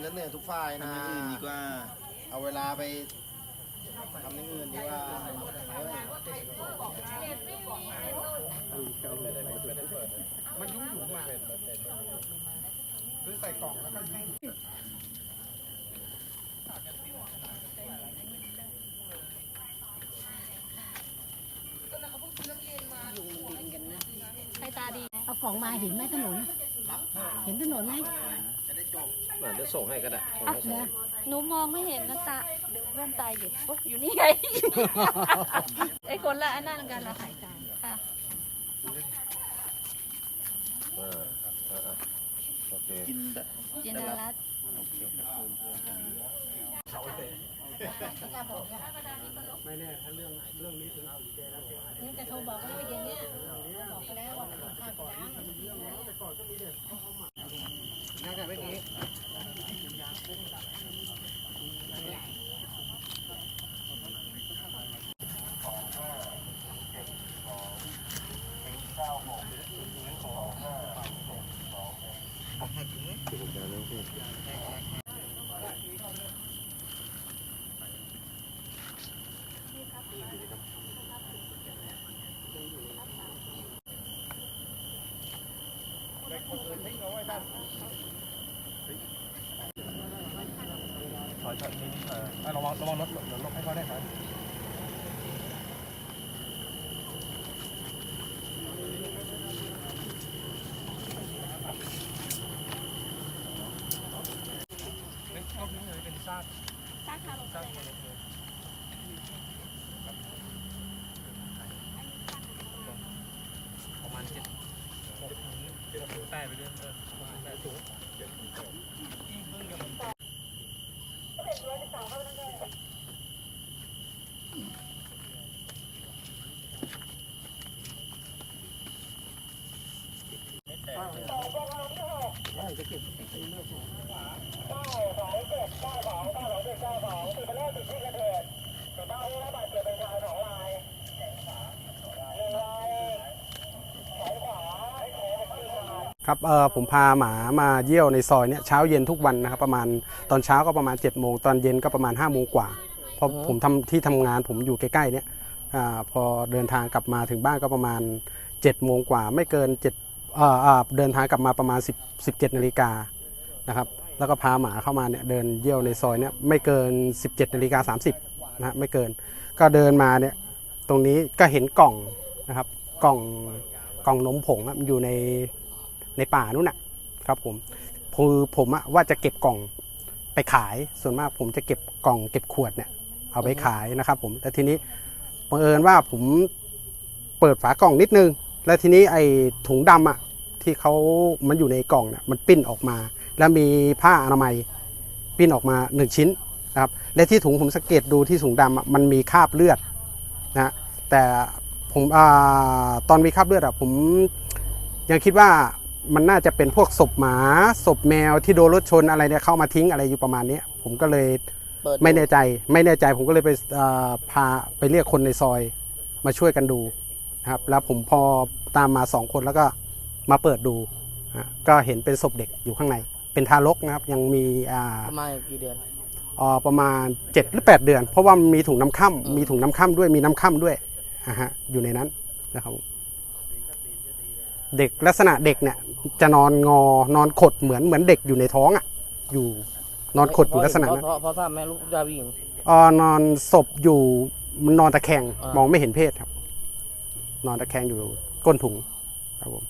เหนื่อยทุกฝ่ายนะทำอย่างอื่นดีกว่า เอาเวลาไปทำอย่างอื่นดีกว่าเฮ้ยมันยุ่งยุ่งมาคือใส่กล่องแล้วก็ยุ่งใครตาดี เอาของมาเห็นไหมถนน เห็นถนนไหม อะเดี๋ยวส่งให้ก็ได้ส่งอะให้เหรอหนูมองไม่เห็นนะตาแว่นตาอยู่โอ๊ยอยู่นี่ไง ไอ้คนละอันนั้นกันละสายตาค่ะอ่าอ่าอ่าโอเคกินแบบจินดารัตน์แต่เขาบอกว่าอย่างเงี้ยบอกไปแล้วว่ามันข้างกลาง น่าจะไม่กี้ ถอยถอยนี่นี่เออระวังระวังรถรถให้เขาได้ครับ ประมาณเจ็ดเจ็ดใต้ไปเรื่อยใต้สูง ครับเออผมพาหมามาเยี่ยวในซอยเนี่ยเช้าเย็นทุกวันนะครับประมาณตอนเช้าก็ประมาณ7จ็ดโมงตอนเย็นก็ประมาณ5้าโมงกว่าเพราะผมทำที่ทำงานผมอยู่ใกล้ๆเนี่ยอาพอเดินทางกลับมาถึงบ้านก็ประมาณ7จ็ดโมงกว่า ไม่เกิน7เอ่อเอ่อเดินทางกลับมาประมาณ 10 17นาฬิกานะครับแล้วก็พาหมาเข้ามาเนี่ยเดินเยี่ยวในซอยเนี่ยไม่เกิน 17นาฬิกา30นะฮะไม่เกิน ก็เดินมาเนี่ยตรงนี้ก็เห็นกล่องนะครับกล่องกล่องนมผงอะมันอยู่ใน ในป่านู่นน่ะครับผมคือผมอะว่าจะเก็บกล่องไปขายส่วนมากผมจะเก็บกล่องเก็บขวดเนี่ยเอาไปขายนะครับ ผมแต่ทีนี้บังเอิญว่าผมเปิดฝากล่องนิดนึง แล้วทีนี้ไอ้ถุงดำอะที่เขามันอยู่ในกล่องเนี่ยมันปิ้นออกมา แล้วมีผ้าอนามัยปิ้นออกมาหนึ่งชิ้นนะครับและที่ถุงผมสังเกตดูที่ถุงดำมันมีคราบเลือดนะแต่ผมอาตอนมีคราบเลือดอะผมยังคิดว่า มันน่าจะเป็นพวกศพหมาศพแมวที่โดนรถชนอะไรเนี่ยเข้ามาทิ้งอะไรอยู่ประมาณนี้ผมก็เลยเปิดดูไม่แน่ใจ ไม่แน่ใจผมก็เลยไปเอ่อพาไปเรียกคนในซอยมาช่วยกันดูนะครับ แล้วผมพอตามมาสองคนแล้วก็มาเปิดดูฮะก็เห็นเป็นศพเด็กอยู่ข้างใน เป็นทารกนะครับ ยังมีอ่าประมาณกี่เดือนเอ่อประมาณ 7 หรือ 8 เดือน เพราะว่ามันมีถุงน้ำค่ำมีถุงน้ำค่ำด้วยมีน้ำค่ำด้วยอ่าฮะอยู่ในนั้นนะครับผม เด็กลักษณะเด็กเนี่ยจะนอนงอนอนขดเหมือนเหมือนเด็กอยู่ในท้องอะ อยู่นอนขดอยู่ลักษณะนั้นเพราะเพราะทราบไหมลูกยาวิ่งเอ่อนอนศพอยู่มันนอนตะแคงอ่ามมองไม่เห็นเพศครับ นอนตะแคงอยู่ก้นถุงครับผม